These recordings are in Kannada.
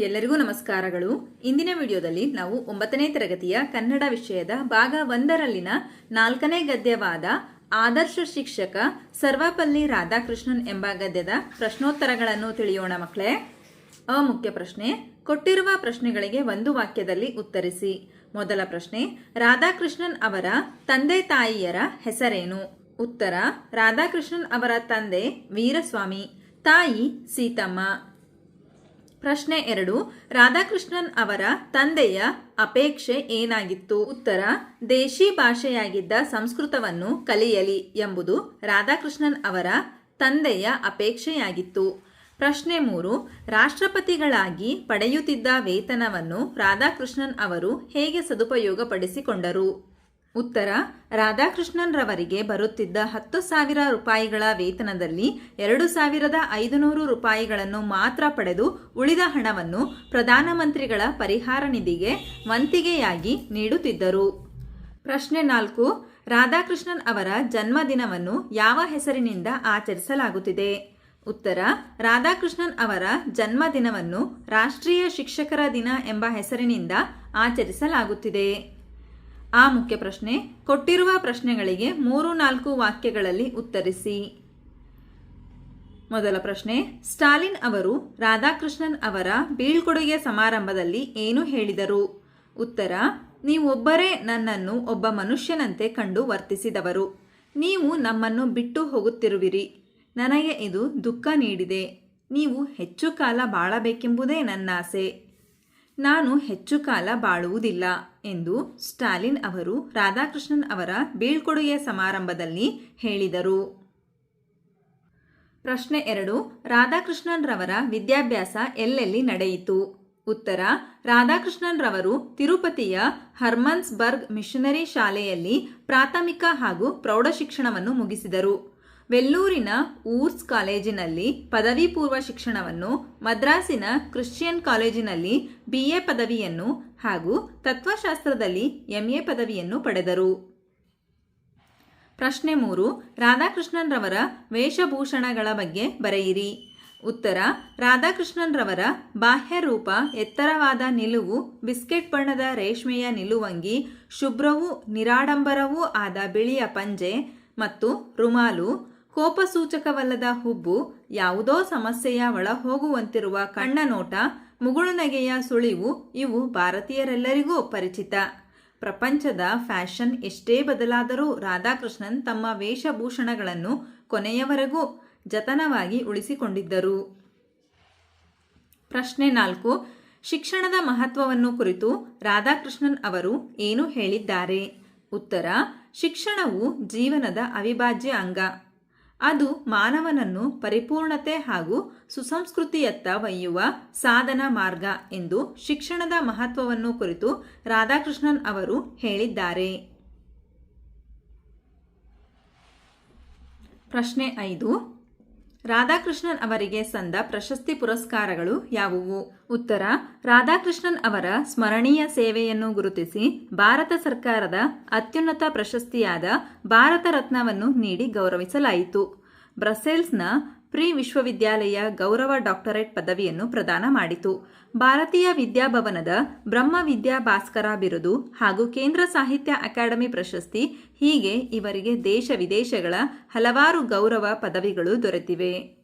ಎಲ್ಲರಿಗೂ ನಮಸ್ಕಾರಗಳು. ಇಂದಿನ ವಿಡಿಯೋದಲ್ಲಿ ನಾವು ಒಂಬತ್ತನೇ ತರಗತಿಯ ಕನ್ನಡ ವಿಷಯದ ಭಾಗ ಒಂದರಲ್ಲಿನ ನಾಲ್ಕನೇ ಗದ್ಯವಾದ ಆದರ್ಶ ಶಿಕ್ಷಕ ಸರ್ವಪಲ್ಲಿ ರಾಧಾಕೃಷ್ಣನ್ ಎಂಬ ಗದ್ಯದ ಪ್ರಶ್ನೋತ್ತರಗಳನ್ನು ತಿಳಿಯೋಣ ಮಕ್ಕಳೇ. ಅ ಮುಖ್ಯ ಪ್ರಶ್ನೆ, ಕೊಟ್ಟಿರುವ ಪ್ರಶ್ನೆಗಳಿಗೆ ಒಂದು ವಾಕ್ಯದಲ್ಲಿ ಉತ್ತರಿಸಿ. ಮೊದಲ ಪ್ರಶ್ನೆ, ರಾಧಾಕೃಷ್ಣನ್ ಅವರ ತಂದೆ ತಾಯಿಯರ ಹೆಸರೇನು? ಉತ್ತರ, ರಾಧಾಕೃಷ್ಣನ್ ಅವರ ತಂದೆ ವೀರಸ್ವಾಮಿ, ತಾಯಿ ಸೀತಮ್ಮ. ಪ್ರಶ್ನೆ ಎರಡು, ರಾಧಾಕೃಷ್ಣನ್ ಅವರ ತಂದೆಯ ಅಪೇಕ್ಷೆ ಏನಾಗಿತ್ತು? ಉತ್ತರ, ದೇಶಿ ಭಾಷೆಯಾಗಿದ್ದ ಸಂಸ್ಕೃತವನ್ನು ಕಲಿಯಲಿ ಎಂಬುದು ರಾಧಾಕೃಷ್ಣನ್ ಅವರ ತಂದೆಯ ಅಪೇಕ್ಷೆಯಾಗಿತ್ತು. ಪ್ರಶ್ನೆ ಮೂರು, ರಾಷ್ಟ್ರಪತಿಗಳಾಗಿ ಪಡೆಯುತ್ತಿದ್ದ ವೇತನವನ್ನು ರಾಧಾಕೃಷ್ಣನ್ ಅವರು ಹೇಗೆ ಸದುಪಯೋಗಪಡಿಸಿಕೊಂಡರು? ಉತ್ತರ, ರಾಧಾಕೃಷ್ಣನ್ರವರಿಗೆ ಬರುತ್ತಿದ್ದ ಹತ್ತು ಸಾವಿರ ರೂಪಾಯಿಗಳ ವೇತನದಲ್ಲಿ ಎರಡು ಸಾವಿರದ ಐದುನೂರು ರೂಪಾಯಿಗಳನ್ನು ಮಾತ್ರ ಪಡೆದು ಉಳಿದ ಹಣವನ್ನು ಪ್ರಧಾನಮಂತ್ರಿಗಳ ಪರಿಹಾರ ನಿಧಿಗೆ ವಂತಿಗೆಯಾಗಿ ನೀಡುತ್ತಿದ್ದರು. ಪ್ರಶ್ನೆ ನಾಲ್ಕು, ರಾಧಾಕೃಷ್ಣನ್ ಅವರ ಜನ್ಮದಿನವನ್ನು ಯಾವ ಹೆಸರಿನಿಂದ ಆಚರಿಸಲಾಗುತ್ತಿದೆ? ಉತ್ತರ, ರಾಧಾಕೃಷ್ಣನ್ ಅವರ ಜನ್ಮದಿನವನ್ನು ರಾಷ್ಟ್ರೀಯ ಶಿಕ್ಷಕರ ದಿನ ಎಂಬ ಹೆಸರಿನಿಂದ ಆಚರಿಸಲಾಗುತ್ತಿದೆ. ಆ ಮುಖ್ಯ ಪ್ರಶ್ನೆ, ಕೊಟ್ಟಿರುವ ಪ್ರಶ್ನೆಗಳಿಗೆ ಮೂರು ನಾಲ್ಕು ವಾಕ್ಯಗಳಲ್ಲಿ ಉತ್ತರಿಸಿ. ಮೊದಲ ಪ್ರಶ್ನೆ, ಸ್ಟಾಲಿನ್ ಅವರು ರಾಧಾಕೃಷ್ಣನ್ ಅವರ ಬೀಳ್ಕೊಡುಗೆ ಸಮಾರಂಭದಲ್ಲಿ ಏನು ಹೇಳಿದರು? ಉತ್ತರ, ನೀವೊಬ್ಬರೇ ನನ್ನನ್ನು ಒಬ್ಬ ಮನುಷ್ಯನಂತೆ ಕಂಡು ವರ್ತಿಸಿದವರು. ನೀವು ನಮ್ಮನ್ನು ಬಿಟ್ಟು ಹೋಗುತ್ತಿರುವಿರಿ. ನನಗೆ ಇದು ದುಃಖ ನೀಡಿದೆ. ನೀವು ಹೆಚ್ಚು ಕಾಲ ಬಾಳಬೇಕೆಂಬುದೇ ನನ್ನಾಸೆ. ನಾನು ಹೆಚ್ಚು ಕಾಲ ಬಾಳುವುದಿಲ್ಲ ಎಂದು ಸ್ಟಾಲಿನ್ ಅವರು ರಾಧಾಕೃಷ್ಣನ್ ಅವರ ಬೀಳ್ಕೊಡುಗೆ ಸಮಾರಂಭದಲ್ಲಿ ಹೇಳಿದರು. ಪ್ರಶ್ನೆ ಎರಡು, ರಾಧಾಕೃಷ್ಣನ್ ರವರ ವಿದ್ಯಾಭ್ಯಾಸ ಎಲ್ಲೆಲ್ಲಿ ನಡೆಯಿತು? ಉತ್ತರ, ರಾಧಾಕೃಷ್ಣನ್ ರವರು ತಿರುಪತಿಯ ಹರ್ಮನ್ಸ್ಬರ್ಗ್ ಮಿಷನರಿ ಶಾಲೆಯಲ್ಲಿ ಪ್ರಾಥಮಿಕ ಹಾಗೂ ಪ್ರೌಢಶಿಕ್ಷಣವನ್ನು ಮುಗಿಸಿದರು. ವೆಲ್ಲೂರಿನ ಊರ್ಸ್ ಕಾಲೇಜಿನಲ್ಲಿ ಪದವಿ ಪೂರ್ವ ಶಿಕ್ಷಣವನ್ನು, ಮದ್ರಾಸಿನ ಕ್ರಿಶ್ಚಿಯನ್ ಕಾಲೇಜಿನಲ್ಲಿ ಬಿ ಎ ಪದವಿಯನ್ನು ಹಾಗೂ ತತ್ವಶಾಸ್ತ್ರದಲ್ಲಿ ಎಂಎ ಪದವಿಯನ್ನು ಪಡೆದರು. ಪ್ರಶ್ನೆ ಮೂರು, ರಾಧಾಕೃಷ್ಣನ್ರವರ ವೇಷಭೂಷಣಗಳ ಬಗ್ಗೆ ಬರೆಯಿರಿ. ಉತ್ತರ, ರಾಧಾಕೃಷ್ಣನ್ರವರ ಬಾಹ್ಯ ರೂಪ ಎತ್ತರವಾದ ನಿಲುವು, ಬಿಸ್ಕೆಟ್ ಬಣ್ಣದ ರೇಷ್ಮೆಯ ನಿಲುವಂಗಿ, ಶುಭ್ರವೂ ನಿರಾಡಂಬರವೂ ಆದ ಬಿಳಿಯ ಪಂಜೆ ಮತ್ತು ರುಮಾಲು ಕೋಪಸೂಚಕವಲ್ಲದ ಹುಬ್ಬು ಯಾವುದೋ ಸಮಸ್ಯೆಯ ಒಳಹೋಗುವಂತಿರುವ ಕಣ್ಣ ನೋಟ ಮುಗುಳು ನಗೆಯ ಸುಳಿವು ಇವು ಭಾರತೀಯರೆಲ್ಲರಿಗೂ ಪರಿಚಿತ. ಪ್ರಪಂಚದ ಫ್ಯಾಷನ್ ಎಷ್ಟೇ ಬದಲಾದರೂ ರಾಧಾಕೃಷ್ಣನ್ ತಮ್ಮ ವೇಷಭೂಷಣಗಳನ್ನು ಕೊನೆಯವರೆಗೂ ಜತನವಾಗಿ ಉಳಿಸಿಕೊಂಡಿದ್ದರು. ಪ್ರಶ್ನೆ ನಾಲ್ಕು. ಶಿಕ್ಷಣದ ಮಹತ್ವವನ್ನು ಕುರಿತು ರಾಧಾಕೃಷ್ಣನ್ ಅವರು ಏನು ಹೇಳಿದ್ದಾರೆ? ಉತ್ತರ. ಶಿಕ್ಷಣವು ಜೀವನದ ಅವಿಭಾಜ್ಯ ಅಂಗ. ಅದು ಮಾನವನನ್ನು ಪರಿಪೂರ್ಣತೆ ಹಾಗೂ ಸುಸಂಸ್ಕೃತಿಯತ್ತ ಒಯ್ಯುವ ಸಾಧನ ಮಾರ್ಗ ಎಂದು ಶಿಕ್ಷಣದ ಮಹತ್ವವನ್ನು ಕುರಿತು ರಾಧಾಕೃಷ್ಣನ್ ಅವರು ಹೇಳಿದ್ದಾರೆ. ಪ್ರಶ್ನೆ ಐದು. ರಾಧಾಕೃಷ್ಣನ್ ಅವರಿಗೆ ಸಂದ ಪ್ರಶಸ್ತಿ ಪುರಸ್ಕಾರಗಳು ಯಾವುವು? ಉತ್ತರ, ರಾಧಾಕೃಷ್ಣನ್ ಅವರ ಸ್ಮರಣೀಯ ಸೇವೆಯನ್ನು ಗುರುತಿಸಿ ಭಾರತ ಸರ್ಕಾರದ ಅತ್ಯುನ್ನತ ಪ್ರಶಸ್ತಿಯಾದ ಭಾರತ ರತ್ನವನ್ನು ನೀಡಿ ಗೌರವಿಸಲಾಯಿತು. ಬ್ರಸೆಲ್ಸ್ನ ಪ್ರಿ ವಿಶ್ವವಿದ್ಯಾಲಯ ಗೌರವ ಡಾಕ್ಟರೇಟ್ ಪದವಿಯನ್ನು ಪ್ರದಾನ ಮಾಡಿತು. ಭಾರತೀಯ ವಿದ್ಯಾಭವನದ ಬ್ರಹ್ಮ ವಿದ್ಯಾ ಭಾಸ್ಕರ ಬಿರುದು ಹಾಗೂ ಕೇಂದ್ರ ಸಾಹಿತ್ಯ ಅಕಾಡೆಮಿ ಪ್ರಶಸ್ತಿ ಹೀಗೆ ಇವರಿಗೆ ದೇಶ ವಿದೇಶಗಳ ಹಲವಾರು ಗೌರವ ಪದವಿಗಳು ದೊರೆತಿವೆ.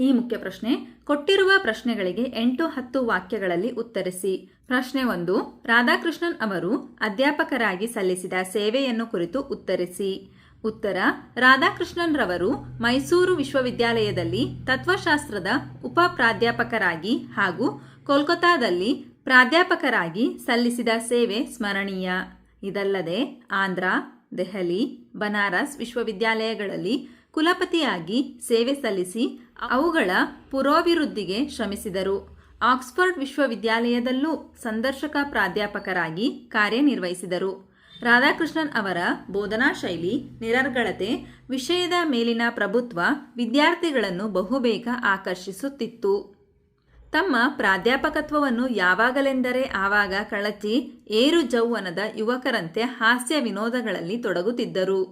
ಈ ಮುಖ್ಯ ಪ್ರಶ್ನೆ, ಕೊಟ್ಟಿರುವ ಪ್ರಶ್ನೆಗಳಿಗೆ ಎಂಟು ಹತ್ತು ವಾಕ್ಯಗಳಲ್ಲಿ ಉತ್ತರಿಸಿ. ಪ್ರಶ್ನೆ ಒಂದು, ರಾಧಾಕೃಷ್ಣನ್ ಅವರು ಅಧ್ಯಾಪಕರಾಗಿ ಸಲ್ಲಿಸಿದ ಸೇವೆಯನ್ನು ಕುರಿತು ಉತ್ತರಿಸಿ. ಉತ್ತರ ರಾಧಾಕೃಷ್ಣನ್ ರವರು ಮೈಸೂರು ವಿಶ್ವವಿದ್ಯಾಲಯದಲ್ಲಿ ತತ್ವಶಾಸ್ತ್ರದ ಉಪ ಪ್ರಾಧ್ಯಾಪಕರಾಗಿ ಹಾಗೂ ಕೋಲ್ಕತಾದಲ್ಲಿ ಪ್ರಾಧ್ಯಾಪಕರಾಗಿ ಸಲ್ಲಿಸಿದ ಸೇವೆ ಸ್ಮರಣೀಯ. ಇದಲ್ಲದೆ ಆಂಧ್ರ, ದೆಹಲಿ, ಬನಾರಸ್ ವಿಶ್ವವಿದ್ಯಾಲಯಗಳಲ್ಲಿ ಕುಲಪತಿಯಾಗಿ ಸೇವೆ ಸಲ್ಲಿಸಿ ಅವುಗಳ ಪುರೋಭಿವೃದ್ಧಿಗೆ ಶ್ರಮಿಸಿದರು. ಆಕ್ಸ್ಫರ್ಡ್ ವಿಶ್ವವಿದ್ಯಾಲಯದಲ್ಲೂ ಸಂದರ್ಶಕ ಪ್ರಾಧ್ಯಾಪಕರಾಗಿ ಕಾರ್ಯನಿರ್ವಹಿಸಿದರು. ರಾಧಾಕೃಷ್ಣನ್ ಅವರ ಬೋಧನಾ ಶೈಲಿ, ನಿರರ್ಗಳತೆ, ವಿಷಯದ ಮೇಲಿನ ಪ್ರಭುತ್ವ ವಿದ್ಯಾರ್ಥಿಗಳನ್ನು ಬಹುಬೇಗ ಆಕರ್ಷಿಸುತ್ತಿತ್ತು. ತಮ್ಮ ಪ್ರಾಧ್ಯಾಪಕತ್ವವನ್ನು ಯಾವಾಗಲೆಂದರೆ ಆವಾಗ ಕಳಚಿ ಏರು ಜೌವನದ ಯುವಕರಂತೆ ಹಾಸ್ಯ ವಿನೋದಗಳಲ್ಲಿ ತೊಡಗುತ್ತಿದ್ದರು.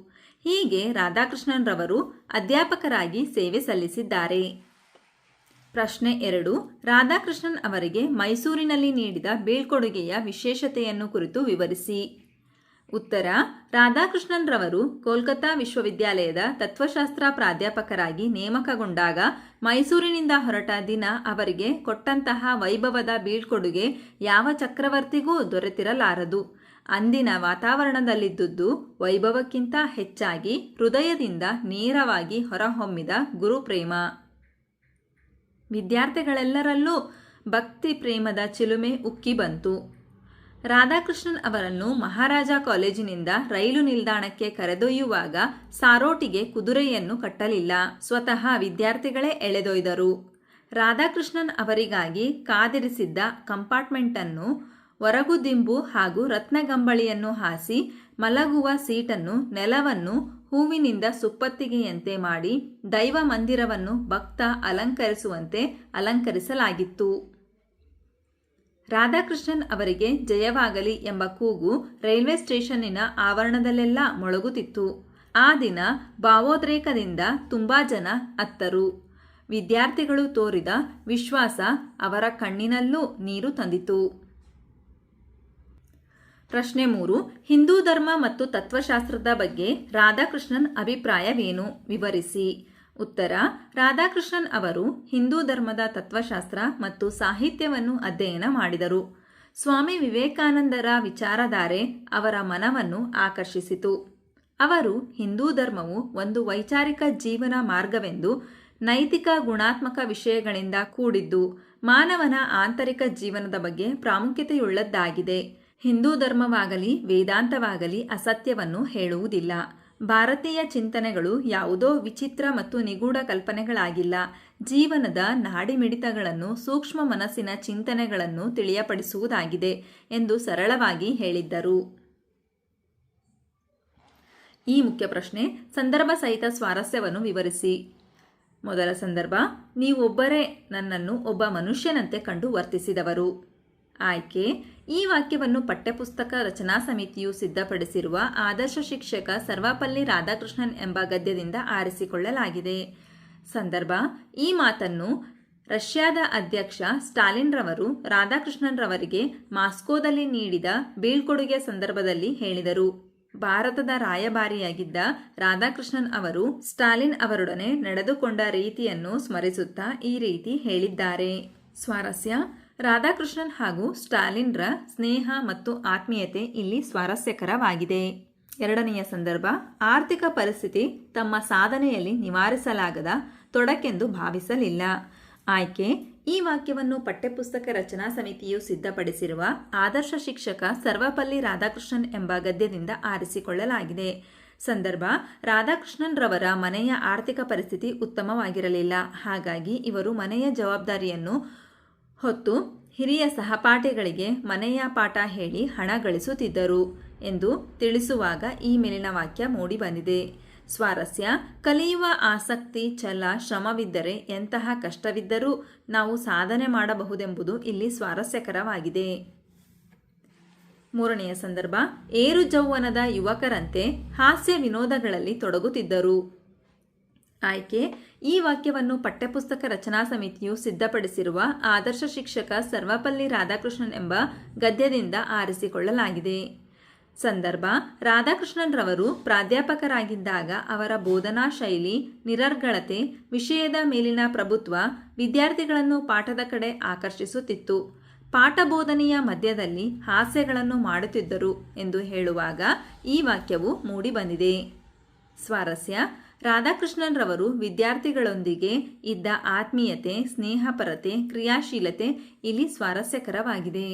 ಹೀಗೆ ರಾಧಾಕೃಷ್ಣನ್ರವರು ಅಧ್ಯಾಪಕರಾಗಿ ಸೇವೆ ಸಲ್ಲಿಸಿದ್ದಾರೆ. ಪ್ರಶ್ನೆ ಎರಡು, ರಾಧಾಕೃಷ್ಣನ್ ಅವರಿಗೆ ಮೈಸೂರಿನಲ್ಲಿ ನೀಡಿದ ಬೀಳ್ಕೊಡುಗೆಯ ವಿಶೇಷತೆಯನ್ನು ಕುರಿತು ವಿವರಿಸಿ. ಉತ್ತರ ರಾಧಾಕೃಷ್ಣನ್ ರವರು ಕೋಲ್ಕತ್ತಾ ವಿಶ್ವವಿದ್ಯಾಲಯದ ತತ್ವಶಾಸ್ತ್ರ ಪ್ರಾಧ್ಯಾಪಕರಾಗಿ ನೇಮಕಗೊಂಡಾಗ ಮೈಸೂರಿನಿಂದ ಹೊರಟ ದಿನ ಅವರಿಗೆ ಕೊಟ್ಟಂತಹ ವೈಭವದ ಬೀಳ್ಕೊಡುಗೆ ಯಾವ ಚಕ್ರವರ್ತಿಗೂ ದೊರೆತಿರಲಾರದು. ಅಂದಿನ ವಾತಾವರಣದಲ್ಲಿದ್ದುದು ವೈಭವಕ್ಕಿಂತ ಹೆಚ್ಚಾಗಿ ಹೃದಯದಿಂದ ನೇರವಾಗಿ ಹೊರಹೊಮ್ಮಿದ ಗುರುಪ್ರೇಮ. ವಿದ್ಯಾರ್ಥಿಗಳೆಲ್ಲರಲ್ಲೂ ಭಕ್ತಿ ಪ್ರೇಮದ ಚಿಲುಮೆ ಉಕ್ಕಿ ಬಂತು. ರಾಧಾಕೃಷ್ಣನ್ ಅವರನ್ನು ಮಹಾರಾಜ ಕಾಲೇಜಿನಿಂದ ರೈಲು ನಿಲ್ದಾಣಕ್ಕೆ ಕರೆದೊಯ್ಯುವಾಗ ಸಾರೋಟಿಗೆ ಕುದುರೆಯನ್ನು ಕಟ್ಟಲಿಲ್ಲ. ಸ್ವತಃ ವಿದ್ಯಾರ್ಥಿಗಳೇ ಎಳೆದೊಯ್ದರು. ರಾಧಾಕೃಷ್ಣನ್ ಅವರಿಗಾಗಿ ಕಾದಿರಿಸಿದ್ದ ಕಂಪಾರ್ಟ್ಮೆಂಟನ್ನು ಹೊರಗುದಿಂಬು ಹಾಗೂ ರತ್ನಗಂಬಳಿಯನ್ನು ಹಾಸಿ ಮಲಗುವ ಸೀಟನ್ನು ನೆಲವನ್ನು ಹೂವಿನಿಂದ ಸುಪ್ಪತ್ತಿಗೆಯಂತೆ ಮಾಡಿ ದೈವ ಮಂದಿರವನ್ನು ಭಕ್ತ ಅಲಂಕರಿಸುವಂತೆ ಅಲಂಕರಿಸಲಾಗಿತ್ತು. ರಾಧಾಕೃಷ್ಣನ್ ಅವರಿಗೆ ಜಯವಾಗಲಿ ಎಂಬ ಕೂಗು ರೈಲ್ವೆ ಸ್ಟೇಷನ್ನಿನ ಆವರಣದಲ್ಲೆಲ್ಲ ಮೊಳಗುತ್ತಿತ್ತು. ಆ ದಿನ ಭಾವೋದ್ರೇಕದಿಂದ ತುಂಬಾ ಜನ ಅತ್ತರು. ವಿದ್ಯಾರ್ಥಿಗಳು ತೋರಿದ ವಿಶ್ವಾಸ ಅವರ ಕಣ್ಣಿನಲ್ಲೂ ನೀರು ತಂದಿತು. ಪ್ರಶ್ನೆ ಮೂರು, ಹಿಂದೂ ಧರ್ಮ ಮತ್ತು ತತ್ವಶಾಸ್ತ್ರದ ಬಗ್ಗೆ ರಾಧಾಕೃಷ್ಣನ್ ಅಭಿಪ್ರಾಯವೇನು? ವಿವರಿಸಿ. ಉತ್ತರ, ರಾಧಾಕೃಷ್ಣನ್ ಅವರು ಹಿಂದೂ ಧರ್ಮದ ತತ್ವಶಾಸ್ತ್ರ ಮತ್ತು ಸಾಹಿತ್ಯವನ್ನು ಅಧ್ಯಯನ ಮಾಡಿದರು. ಸ್ವಾಮಿ ವಿವೇಕಾನಂದರ ವಿಚಾರಧಾರೆ ಅವರ ಮನವನ್ನು ಆಕರ್ಷಿಸಿತು. ಅವರು ಹಿಂದೂ ಧರ್ಮವು ಒಂದು ವೈಚಾರಿಕ ಜೀವನ ಮಾರ್ಗವೆಂದು ನೈತಿಕ ಗುಣಾತ್ಮಕ ವಿಷಯಗಳಿಂದ ಕೂಡಿದ್ದು, ಮಾನವನ ಆಂತರಿಕ ಜೀವನದ ಬಗ್ಗೆ ಪ್ರಾಮುಖ್ಯತೆಯುಳ್ಳದ್ದಾಗಿದೆ. ಹಿಂದೂ ಧರ್ಮವಾಗಲಿ, ವೇದಾಂತವಾಗಲಿ ಅಸತ್ಯವನ್ನು ಹೇಳುವುದಿಲ್ಲ. ಭಾರತೀಯ ಚಿಂತನೆಗಳು ಯಾವುದೋ ವಿಚಿತ್ರ ಮತ್ತು ನಿಗೂಢ ಕಲ್ಪನೆಗಳಾಗಿಲ್ಲ. ಜೀವನದ ನಾಡಿಮಿಡಿತಗಳನ್ನು ಸೂಕ್ಷ್ಮ ಮನಸ್ಸಿನ ಚಿಂತನೆಗಳನ್ನು ತಿಳಿಯಪಡಿಸುವುದಾಗಿದೆ ಎಂದು ಸರಳವಾಗಿ ಹೇಳಿದ್ದರು. ಈ ಮುಖ್ಯ ಪ್ರಶ್ನೆ ಸಂದರ್ಭ ಸಹಿತ ಸ್ವಾರಸ್ಯವನ್ನು ವಿವರಿಸಿ. ಮೊದಲ ಸಂದರ್ಭ, ನೀವೊಬ್ಬರೇ ನನ್ನನ್ನು ಒಬ್ಬ ಮನುಷ್ಯನಂತೆ ಕಂಡು ವರ್ತಿಸಿದವರು. ಆಯ್ಕೆ. ಈ ವಾಕ್ಯವನ್ನು ಪಠ್ಯಪುಸ್ತಕ ರಚನಾ ಸಮಿತಿಯು ಸಿದ್ಧಪಡಿಸಿರುವ ಆದರ್ಶ ಶಿಕ್ಷಕ ಸರ್ವಪಲ್ಲಿ ರಾಧಾಕೃಷ್ಣನ್ ಎಂಬ ಗದ್ಯದಿಂದ ಆರಿಸಿಕೊಳ್ಳಲಾಗಿದೆ. ಸಂದರ್ಭ, ಈ ಮಾತನ್ನು ರಷ್ಯಾದ ಅಧ್ಯಕ್ಷ ಸ್ಟಾಲಿನ್ ರವರು ರಾಧಾಕೃಷ್ಣನ್ ರವರಿಗೆ ಮಾಸ್ಕೋದಲ್ಲಿ ನೀಡಿದ ಬೀಳ್ಕೊಡುಗೆ ಸಂದರ್ಭದಲ್ಲಿ ಹೇಳಿದರು. ಭಾರತದ ರಾಯಭಾರಿಯಾಗಿದ್ದ ರಾಧಾಕೃಷ್ಣನ್ ಅವರು ಸ್ಟಾಲಿನ್ ಅವರೊಡನೆ ನಡೆದುಕೊಂಡ ರೀತಿಯನ್ನು ಸ್ಮರಿಸುತ್ತಾ ಈ ರೀತಿ ಹೇಳಿದ್ದಾರೆ. ಸ್ವಾರಸ್ಯ ರಾಧಾಕೃಷ್ಣನ್ ಹಾಗೂ ಸ್ಟಾಲಿನ್ರ ಸ್ನೇಹ ಮತ್ತು ಆತ್ಮೀಯತೆ ಇಲ್ಲಿ ಸ್ವಾರಸ್ಯಕರವಾಗಿದೆ. ಎರಡನೆಯ ಸಂದರ್ಭ, ಆರ್ಥಿಕ ಪರಿಸ್ಥಿತಿ ತಮ್ಮ ಸಾಧನೆಯಲ್ಲಿ ನಿವಾರಿಸಲಾಗದ ತೊಡಕೆಂದು ಭಾವಿಸಲಿಲ್ಲ. ಆಯ್ಕೆ, ಈ ವಾಕ್ಯವನ್ನು ಪಠ್ಯಪುಸ್ತಕ ರಚನಾ ಸಮಿತಿಯು ಸಿದ್ಧಪಡಿಸಿರುವ ಆದರ್ಶ ಶಿಕ್ಷಕ ಸರ್ವಪಲ್ಲಿ ರಾಧಾಕೃಷ್ಣನ್ ಎಂಬ ಗದ್ಯದಿಂದ ಆರಿಸಿಕೊಳ್ಳಲಾಗಿದೆ. ಸಂದರ್ಭ ರಾಧಾಕೃಷ್ಣನ್ ರವರ ಮನೆಯ ಆರ್ಥಿಕ ಪರಿಸ್ಥಿತಿ ಉತ್ತಮವಾಗಿರಲಿಲ್ಲ. ಹಾಗಾಗಿ ಇವರು ಮನೆಯ ಜವಾಬ್ದಾರಿಯನ್ನು ಹೊತ್ತು ಹಿರಿಯ ಸಹಪಾಠಿಗಳಿಗೆ ಮನೆಯ ಪಾಠ ಹೇಳಿ ಹಣ ಗಳಿಸುತ್ತಿದ್ದರು ಎಂದು ತಿಳಿಸುವಾಗ ಈ ಮೇಲಿನ ವಾಕ್ಯ ಮೂಡಿಬಂದಿದೆ ಸ್ವಾರಸ್ಯ, ಕಲಿಯುವ ಆಸಕ್ತಿ, ಛಲ, ಶ್ರಮವಿದ್ದರೆ ಎಂತಹ ಕಷ್ಟವಿದ್ದರೂ ನಾವು ಸಾಧನೆ ಮಾಡಬಹುದೆಂಬುದು ಇಲ್ಲಿ ಸ್ವಾರಸ್ಯಕರವಾಗಿದೆ. ಮೂರನೆಯ ಸಂದರ್ಭ, ಏರು ಜೌವನದ ಯುವಕರಂತೆ ಹಾಸ್ಯ ವಿನೋದಗಳಲ್ಲಿ ತೊಡಗುತ್ತಿದ್ದರು. ಆಯ್ಕೆ. ಈ ವಾಕ್ಯವನ್ನು ಪಠ್ಯಪುಸ್ತಕ ರಚನಾ ಸಮಿತಿಯು ಸಿದ್ಧಪಡಿಸಿರುವ ಆದರ್ಶ ಶಿಕ್ಷಕ ಸರ್ವಪಲ್ಲಿ ರಾಧಾಕೃಷ್ಣನ್ ಎಂಬ ಗದ್ಯದಿಂದ ಆರಿಸಿಕೊಳ್ಳಲಾಗಿದೆ. ಸಂದರ್ಭ ರಾಧಾಕೃಷ್ಣನ್ ರವರು ಪ್ರಾಧ್ಯಾಪಕರಾಗಿದ್ದಾಗ ಅವರ ಬೋಧನಾ ಶೈಲಿ, ನಿರರ್ಗಳತೆ, ವಿಷಯದ ಮೇಲಿನ ಪ್ರಭುತ್ವ, ವಿದ್ಯಾರ್ಥಿಗಳನ್ನು ಪಾಠದ ಕಡೆ ಆಕರ್ಷಿಸುತ್ತಿತ್ತು. ಪಾಠ ಬೋಧನೆಯ ಮಧ್ಯದಲ್ಲಿ ಹಾಸ್ಯಗಳನ್ನು ಮಾಡುತ್ತಿದ್ದರು ಎಂದು ಹೇಳುವಾಗ ಈ ವಾಕ್ಯವು ಮೂಡಿಬಂದಿದೆ. ಸ್ವಾರಸ್ಯ ರಾಧಾಕೃಷ್ಣನ್ ರವರು ವಿದ್ಯಾರ್ಥಿಗಳೊಂದಿಗೆ ಇದ್ದ ಆತ್ಮೀಯತೆ, ಸ್ನೇಹಪರತೆ, ಕ್ರಿಯಾಶೀಲತೆ ಇಲ್ಲಿ ಸ್ವಾರಸ್ಯಕರವಾಗಿದೆ.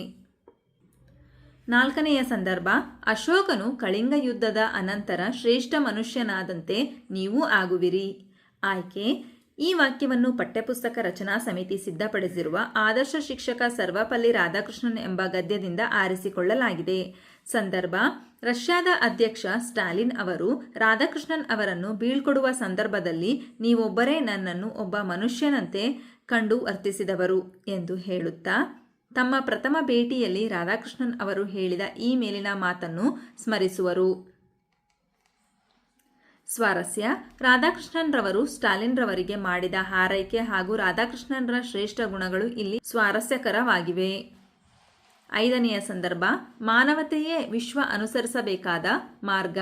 ನಾಲ್ಕನೆಯ ಸಂದರ್ಭ, ಅಶೋಕನು ಕಳಿಂಗ ಯುದ್ಧದ ಅನಂತರ ಶ್ರೇಷ್ಠ ಮನುಷ್ಯನಾದಂತೆ ನೀವೂ ಆಗುವಿರಿ. ಆಯ್ಕೆ, ಈ ವಾಕ್ಯವನ್ನು ಪಠ್ಯಪುಸ್ತಕ ರಚನಾ ಸಮಿತಿ ಸಿದ್ಧಪಡಿಸಿರುವ ಆದರ್ಶ ಶಿಕ್ಷಕ ಸರ್ವಪಲ್ಲಿ ರಾಧಾಕೃಷ್ಣನ್ ಎಂಬ ಗದ್ಯದಿಂದ ಆರಿಸಿಕೊಳ್ಳಲಾಗಿದೆ. ಸಂದರ್ಭ, ರಷ್ಯಾದ ಅಧ್ಯಕ್ಷ ಸ್ಟಾಲಿನ್ ಅವರು ರಾಧಾಕೃಷ್ಣನ್ ಅವರನ್ನು ಬೀಳ್ಕೊಡುವ ಸಂದರ್ಭದಲ್ಲಿ ನೀವೊಬ್ಬರೇ ನನ್ನನ್ನು ಒಬ್ಬ ಮನುಷ್ಯನಂತೆ ಕಂಡು ವರ್ತಿಸಿದವರು ಎಂದು ಹೇಳುತ್ತಾ, ತಮ್ಮ ಪ್ರಥಮ ಭೇಟಿಯಲ್ಲಿ ರಾಧಾಕೃಷ್ಣನ್ ಅವರು ಹೇಳಿದ ಈ ಮೇಲಿನ ಮಾತನ್ನು ಸ್ಮರಿಸುವರು. ಸ್ವಾರಸ್ಯ ರಾಧಾಕೃಷ್ಣನ್ ರವರು ಸ್ಟಾಲಿನ್ ರವರಿಗೆ ಮಾಡಿದ ಹಾರೈಕೆ ಹಾಗೂ ರಾಧಾಕೃಷ್ಣನ್ರ ಶ್ರೇಷ್ಠ ಗುಣಗಳು ಇಲ್ಲಿ ಸ್ವಾರಸ್ಯಕರವಾಗಿವೆ. ಐದನೆಯ ಸಂದರ್ಭ, ಮಾನವತೆಯೇ ವಿಶ್ವ ಅನುಸರಿಸಬೇಕಾದ ಮಾರ್ಗ.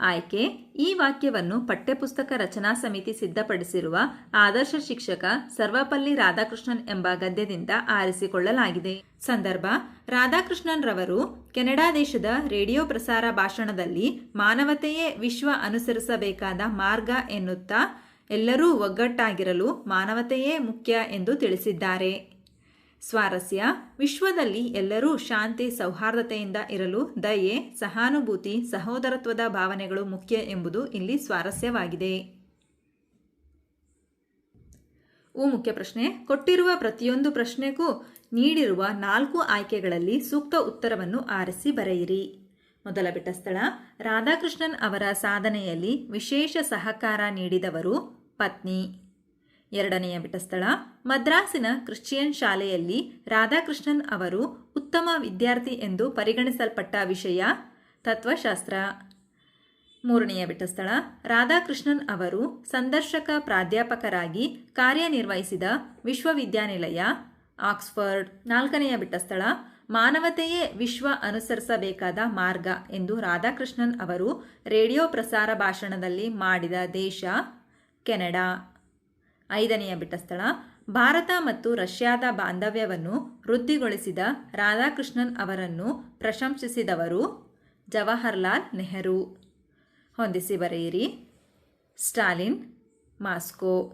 ಆಯ್ಕೆ, ಈ ವಾಕ್ಯವನ್ನು ಪಠ್ಯಪುಸ್ತಕ ರಚನಾ ಸಮಿತಿ ಸಿದ್ಧಪಡಿಸಿರುವ ಆದರ್ಶ ಶಿಕ್ಷಕ ಸರ್ವಪಲ್ಲಿ ರಾಧಾಕೃಷ್ಣನ್ ಎಂಬ ಗದ್ಯದಿಂದ ಆರಿಸಿಕೊಳ್ಳಲಾಗಿದೆ. ಸಂದರ್ಭ ರಾಧಾಕೃಷ್ಣನ್ ರವರು ಕೆನಡಾ ದೇಶದ ರೇಡಿಯೋ ಪ್ರಸಾರ ಭಾಷಣದಲ್ಲಿ ಮಾನವತೆಯೇ ವಿಶ್ವ ಅನುಸರಿಸಬೇಕಾದ ಮಾರ್ಗ ಎನ್ನುತ್ತಾ ಎಲ್ಲರೂ ಒಗ್ಗಟ್ಟಾಗಿರಲು ಮಾನವತೆಯೇ ಮುಖ್ಯ ಎಂದು ತಿಳಿಸಿದ್ದಾರೆ. ಸ್ವಾರಸ್ಯ. ವಿಶ್ವದಲ್ಲಿ ಎಲ್ಲರೂ ಶಾಂತಿ, ಸೌಹಾರ್ದತೆಯಿಂದ ಇರಲು ದಯೆ, ಸಹಾನುಭೂತಿ, ಸಹೋದರತ್ವದ ಭಾವನೆಗಳು ಮುಖ್ಯ ಎಂಬುದು ಇಲ್ಲಿ ಸ್ವಾರಸ್ಯವಾಗಿದೆ. ಉ ಮುಖ್ಯ ಪ್ರಶ್ನೆ. ಕೊಟ್ಟಿರುವ ಪ್ರತಿಯೊಂದು ಪ್ರಶ್ನೆಗೂ ನೀಡಿರುವ ನಾಲ್ಕು ಆಯ್ಕೆಗಳಲ್ಲಿ ಸೂಕ್ತ ಉತ್ತರವನ್ನು ಆರಿಸಿ ಬರೆಯಿರಿ. ಮೊದಲ ಬಿಟ್ಟ ಸ್ಥಳ. ರಾಧಾಕೃಷ್ಣನ್ ಅವರ ಸಾಧನೆಯಲ್ಲಿ ವಿಶೇಷ ಸಹಕಾರ ನೀಡಿದವರು ಪತ್ನಿ. ಎರಡನೆಯ ಬಿಟಸ್ಥಳ ಮದ್ರಾಸಿನ ಕ್ರಿಶ್ಚಿಯನ್ ಶಾಲೆಯಲ್ಲಿ ರಾಧಾಕೃಷ್ಣನ್ ಅವರು ಉತ್ತಮ ವಿದ್ಯಾರ್ಥಿ ಎಂದು ಪರಿಗಣಿಸಲ್ಪಟ್ಟ ವಿಷಯ ತತ್ವಶಾಸ್ತ್ರ. ಮೂರನೆಯ ಬಿಟಸ್ಥಳ ರಾಧಾಕೃಷ್ಣನ್ ಅವರು ಸಂದರ್ಶಕ ಪ್ರಾಧ್ಯಾಪಕರಾಗಿ ಕಾರ್ಯನಿರ್ವಹಿಸಿದ ವಿಶ್ವವಿದ್ಯಾನಿಲಯ, ಆಕ್ಸ್ಫರ್ಡ್. ನಾಲ್ಕನೆಯ ಬಿಟ್ಟಸ್ಥಳ ಮಾನವತೆಯೇ ವಿಶ್ವ ಅನುಸರಿಸಬೇಕಾದ ಮಾರ್ಗ ಎಂದು ರಾಧಾಕೃಷ್ಣನ್ ಅವರು ರೇಡಿಯೋ ಪ್ರಸಾರ ಭಾಷಣದಲ್ಲಿ ಮಾಡಿದ ದೇಶ, ಕೆನಡಾ. ಐದನೆಯ ಬಿಟ್ಟಸ್ಥಳ. ಭಾರತ ಮತ್ತು ರಷ್ಯಾದ ಬಾಂಧವ್ಯವನ್ನು ವೃದ್ಧಿಗೊಳಿಸಿದ ರಾಧಾಕೃಷ್ಣನ್ ಅವರನ್ನು ಪ್ರಶಂಸಿಸಿದವರು ಜವಾಹರ್ಲಾಲ್ ನೆಹರು. ಹೊಂದಿಸಿ ಬರೆಯಿರಿ. ಸ್ಟಾಲಿನ್, ಮಾಸ್ಕೋ.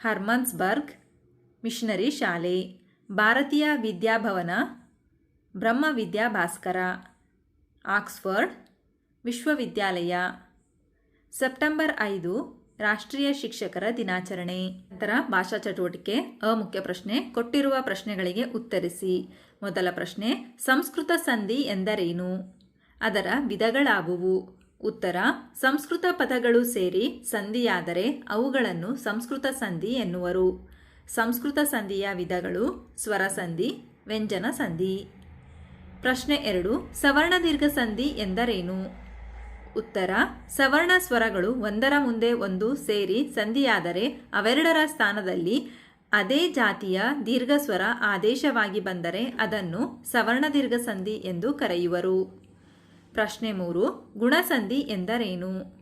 ಹರ್ಮನ್ಸ್ಬರ್ಗ್, ಮಿಷನರಿ ಶಾಲೆ. ಭಾರತೀಯ ವಿದ್ಯಾಭವನ, ಬ್ರಹ್ಮ ವಿದ್ಯಾಭಾಸ್ಕರ ಆಕ್ಸ್ಫರ್ಡ್ ವಿಶ್ವವಿದ್ಯಾಲಯ. ಸೆಪ್ಟೆಂಬರ್ ಐದು ರಾಷ್ಟ್ರೀಯ ಶಿಕ್ಷಕರ ದಿನಾಚರಣೆ. ನಂತರ ಭಾಷಾ ಚಟುವಟಿಕೆ, ಅಮುಖ್ಯ ಪ್ರಶ್ನೆ, ಕೊಟ್ಟಿರುವ ಪ್ರಶ್ನೆಗಳಿಗೆ ಉತ್ತರಿಸಿ. ಮೊದಲ ಪ್ರಶ್ನೆ, ಸಂಸ್ಕೃತ ಸಂಧಿ ಎಂದರೇನು? ಅದರ ವಿಧಗಳಾವುವು ಉತ್ತರ, ಸಂಸ್ಕೃತ ಪದಗಳು ಸೇರಿ ಸಂಧಿಯಾದರೆ ಅವುಗಳನ್ನು ಸಂಸ್ಕೃತ ಸಂಧಿ ಎನ್ನುವರು. ಸಂಸ್ಕೃತ ಸಂಧಿಯ ವಿಧಗಳು, ಸ್ವರ ಸಂಧಿ, ವ್ಯಂಜನ ಸಂಧಿ. ಪ್ರಶ್ನೆ ಎರಡು, ಸವರ್ಣ ದೀರ್ಘ ಸಂಧಿ ಎಂದರೇನು? ಉತ್ತರ, ಸವರ್ಣ ಸ್ವರಗಳು ಒಂದರ ಮುಂದೆ ಒಂದು ಸೇರಿ ಸಂಧಿಯಾದರೆ ಅವೆರಡರ ಸ್ಥಾನದಲ್ಲಿ ಅದೇ ಜಾತಿಯ ದೀರ್ಘ ಸ್ವರ ಆದೇಶವಾಗಿ ಬಂದರೆ ಅದನ್ನು ಸವರ್ಣ ದೀರ್ಘ ಸಂಧಿ ಎಂದು ಕರೆಯುವರು. ಪ್ರಶ್ನೆ ಮೂರು, ಗುಣಸಂಧಿ ಎಂದರೇನು?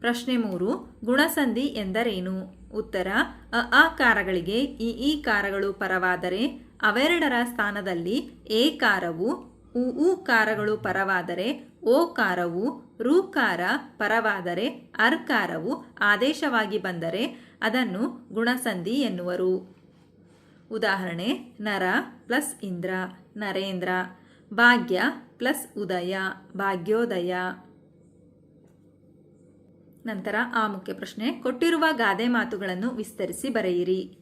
ಪ್ರಶ್ನೆ ಮೂರು, ಗುಣಸಂಧಿ ಎಂದರೇನು? ಉತ್ತರ ಅ ಆಕಾರಗಳಿಗೆ ಇ ಈ ಕಾರಗಳು ಪರವಾದರೆ ಅವೆರಡರ ಸ್ಥಾನದಲ್ಲಿ ಏಕಾರವು ಕಾರಗಳು ಪರವಾದರೆ ಓ ಕಾರವು ರುಕಾರ ಪರವಾದರೆ ಅರ್ಕಾರವು ಆದೇಶವಾಗಿ ಬಂದರೆ ಅದನ್ನು ಗುಣಸಂಧಿ ಎನ್ನುವರು. ಉದಾಹರಣೆ, ನರ ಪ್ಲಸ್ ಇಂದ್ರ, ನರೇಂದ್ರ, ಭಾಗ್ಯ ಪ್ಲಸ್ ಉದಯ, ಭಾಗ್ಯೋದಯ. ನಂತರ ಆ ಮುಖ್ಯ ಪ್ರಶ್ನೆ, ಕೊಟ್ಟಿರುವ ಗಾದೆ ಮಾತುಗಳನ್ನು ವಿಸ್ತರಿಸಿ ಬರೆಯಿರಿ.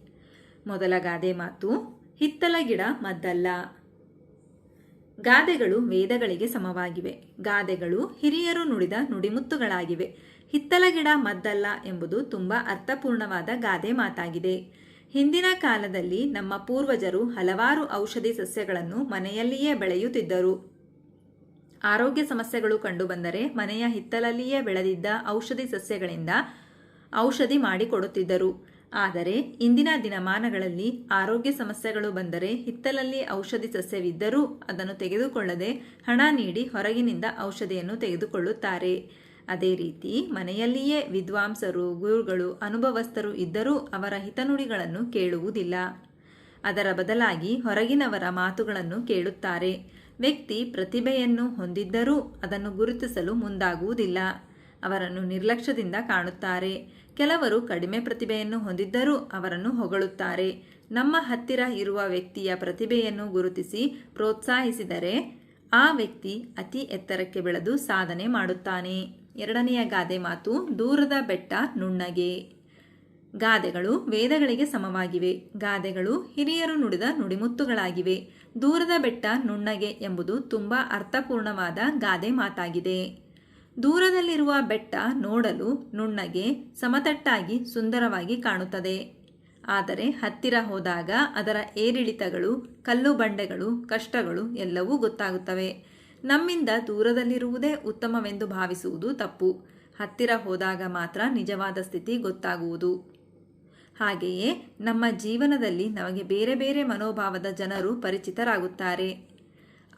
ಮೊದಲ ಗಾದೆ ಮಾತು ಹಿತ್ತಲ ಗಿಡ ಮದ್ದಲ್ಲ. ಗಾದೆಗಳು ವೇದಗಳಿಗೆ ಸಮವಾಗಿವೆ. ಗಾದೆಗಳು ಹಿರಿಯರು ನುಡಿದ ನುಡಿಮುತ್ತುಗಳಾಗಿವೆ. ಹಿತ್ತಲ ಗಿಡ ಮದ್ದಲ್ಲ ಎಂಬುದು ತುಂಬ ಅರ್ಥಪೂರ್ಣವಾದ ಗಾದೆ ಮಾತಾಗಿದೆ. ಹಿಂದಿನ ಕಾಲದಲ್ಲಿ ನಮ್ಮ ಪೂರ್ವಜರು ಹಲವಾರು ಔಷಧಿ ಸಸ್ಯಗಳನ್ನು ಮನೆಯಲ್ಲಿಯೇ ಬೆಳೆಯುತ್ತಿದ್ದರು. ಆರೋಗ್ಯ ಸಮಸ್ಯೆಗಳು ಕಂಡುಬಂದರೆ ಮನೆಯ ಹಿತ್ತಲಲ್ಲಿಯೇ ಬೆಳೆದಿದ್ದ ಔಷಧಿ ಸಸ್ಯಗಳಿಂದ ಔಷಧಿ ಮಾಡಿಕೊಡುತ್ತಿದ್ದರು. ಆದರೆ ಇಂದಿನ ದಿನಮಾನಗಳಲ್ಲಿ ಆರೋಗ್ಯ ಸಮಸ್ಯೆಗಳು ಬಂದರೆ ಹಿತ್ತಲಲ್ಲಿ ಔಷಧಿ ಸಸ್ಯವಿದ್ದರೂ ಅದನ್ನು ತೆಗೆದುಕೊಳ್ಳದೆ ಹಣ ನೀಡಿ ಹೊರಗಿನಿಂದ ಔಷಧಿಯನ್ನು ತೆಗೆದುಕೊಳ್ಳುತ್ತಾರೆ. ಅದೇ ರೀತಿ ಮನೆಯಲ್ಲಿಯೇ ವಿದ್ವಾಂಸರು ಗುರುಗಳು ಅನುಭವಸ್ಥರು ಇದ್ದರೂ ಅವರ ಹಿತನುಡಿಗಳನ್ನು ಕೇಳುವುದಿಲ್ಲ. ಅದರ ಬದಲಾಗಿ ಹೊರಗಿನವರ ಮಾತುಗಳನ್ನು ಕೇಳುತ್ತಾರೆ. ವ್ಯಕ್ತಿ ಪ್ರತಿಭೆಯನ್ನು ಹೊಂದಿದ್ದರೂ ಅದನ್ನು ಗುರುತಿಸಲು ಮುಂದಾಗುವುದಿಲ್ಲ. ಅವರನ್ನು ನಿರ್ಲಕ್ಷ್ಯದಿಂದ ಕಾಣುತ್ತಾರೆ. ಕೆಲವರು ಕಡಿಮೆ ಪ್ರತಿಭೆಯನ್ನು ಹೊಂದಿದ್ದರೂ ಅವರನ್ನು ಹೊಗಳುತ್ತಾರೆ. ನಮ್ಮ ಹತ್ತಿರ ಇರುವ ವ್ಯಕ್ತಿಯ ಪ್ರತಿಭೆಯನ್ನು ಗುರುತಿಸಿ ಪ್ರೋತ್ಸಾಹಿಸಿದರೆ ಆ ವ್ಯಕ್ತಿ ಅತಿ ಎತ್ತರಕ್ಕೆ ಬೆಳೆದು ಸಾಧನೆ ಮಾಡುತ್ತಾನೆ. ಎರಡನೆಯ ಗಾದೆ ಮಾತು, ದೂರದ ಬೆಟ್ಟ ನುಣ್ಣಗೆ. ಗಾದೆಗಳು ವೇದಗಳಿಗೆ ಸಮವಾಗಿವೆ. ಗಾದೆಗಳು ಹಿರಿಯರು ನುಡಿದ ನುಡಿಮುತ್ತುಗಳಾಗಿವೆ. ದೂರದ ಬೆಟ್ಟ ನುಣ್ಣಗೆ ಎಂಬುದು ತುಂಬ ಅರ್ಥಪೂರ್ಣವಾದ ಗಾದೆ ಮಾತಾಗಿದೆ. ದೂರದಲ್ಲಿರುವ ಬೆಟ್ಟ ನೋಡಲು ನುಣ್ಣಗೆ, ಸಮತಟ್ಟಾಗಿ ಸುಂದರವಾಗಿ ಕಾಣುತ್ತದೆ. ಆದರೆ ಹತ್ತಿರ ಹೋದಾಗ ಅದರ ಏರಿಳಿತಗಳು, ಕಲ್ಲು ಬಂಡೆಗಳು, ಕಷ್ಟಗಳು ಎಲ್ಲವೂ ಗೊತ್ತಾಗುತ್ತವೆ. ನಮ್ಮಿಂದ ದೂರದಲ್ಲಿರುವುದೇ ಉತ್ತಮವೆಂದು ಭಾವಿಸುವುದು ತಪ್ಪು. ಹತ್ತಿರ ಹೋದಾಗ ಮಾತ್ರ ನಿಜವಾದ ಸ್ಥಿತಿ ಗೊತ್ತಾಗುವುದು. ಹಾಗೆಯೇ ನಮ್ಮ ಜೀವನದಲ್ಲಿ ನಮಗೆ ಬೇರೆ ಬೇರೆ ಮನೋಭಾವದ ಜನರು ಪರಿಚಿತರಾಗುತ್ತಾರೆ.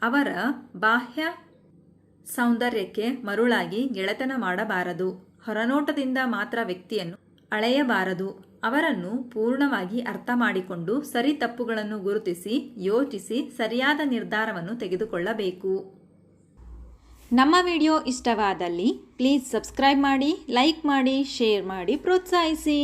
ಅವರ ಬಾಹ್ಯ ಸೌಂದರ್ಯಕ್ಕೆ ಮರುಳಾಗಿ ಗೆಳೆತನ ಮಾಡಬಾರದು. ಹೊರನೋಟದಿಂದ ಮಾತ್ರ ವ್ಯಕ್ತಿಯನ್ನು ಅಳೆಯಬಾರದು. ಅವರನ್ನು ಪೂರ್ಣವಾಗಿ ಅರ್ಥ ಮಾಡಿಕೊಂಡು ಸರಿ ತಪ್ಪುಗಳನ್ನು ಗುರುತಿಸಿ, ಯೋಚಿಸಿ ಸರಿಯಾದ ನಿರ್ಧಾರವನ್ನು ತೆಗೆದುಕೊಳ್ಳಬೇಕು. ನಮ್ಮ ವಿಡಿಯೋ ಇಷ್ಟವಾದಲ್ಲಿ ಪ್ಲೀಸ್ ಸಬ್ಸ್ಕ್ರೈಬ್ ಮಾಡಿ, ಲೈಕ್ ಮಾಡಿ, ಶೇರ್ ಮಾಡಿ, ಪ್ರೋತ್ಸಾಹಿಸಿ.